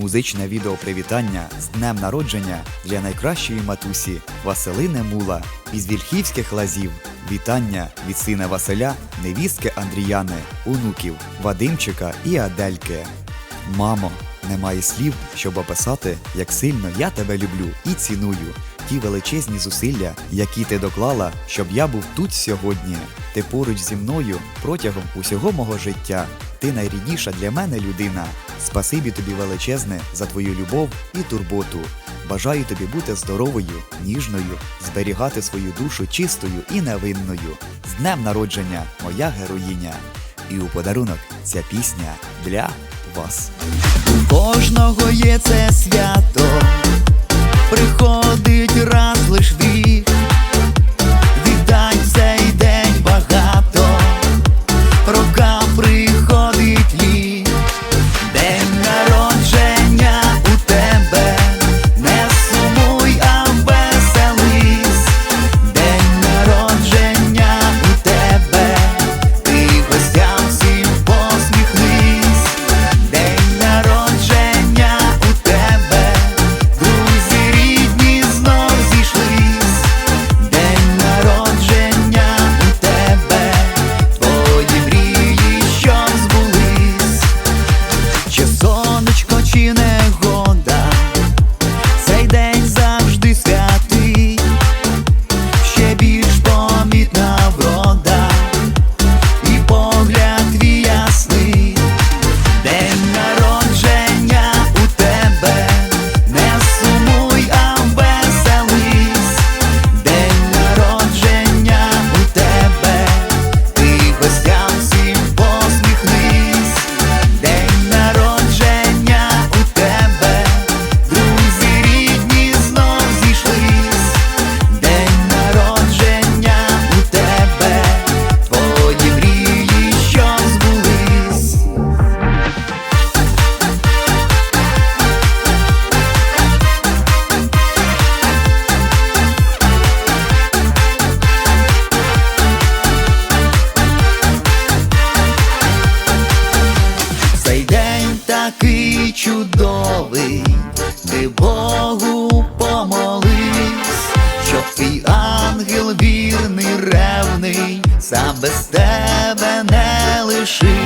Музичне відео привітання з днем народження для найкращої матусі Василини Мула із Вільхівських лазів. Вітання від сина Василя, невістки Андріяни, онуків Вадимчика і Адельки. Мамо, немає слів, щоб описати, як сильно я тебе люблю і ціную. Ті величезні зусилля, які ти доклала, щоб я був тут сьогодні. Ти поруч зі мною протягом усього мого життя. Ти найрідніша для мене людина. Спасибі тобі величезне за твою любов і турботу. Бажаю тобі бути здоровою, ніжною, зберігати свою душу чистою і невинною. З днем народження, моя героїня! І у подарунок ця пісня для вас. У кожного є це свято, Цей день такий чудовий, ти Богу помолись, щоб твій ангел вірний, ревний, сам без тебе не лишився.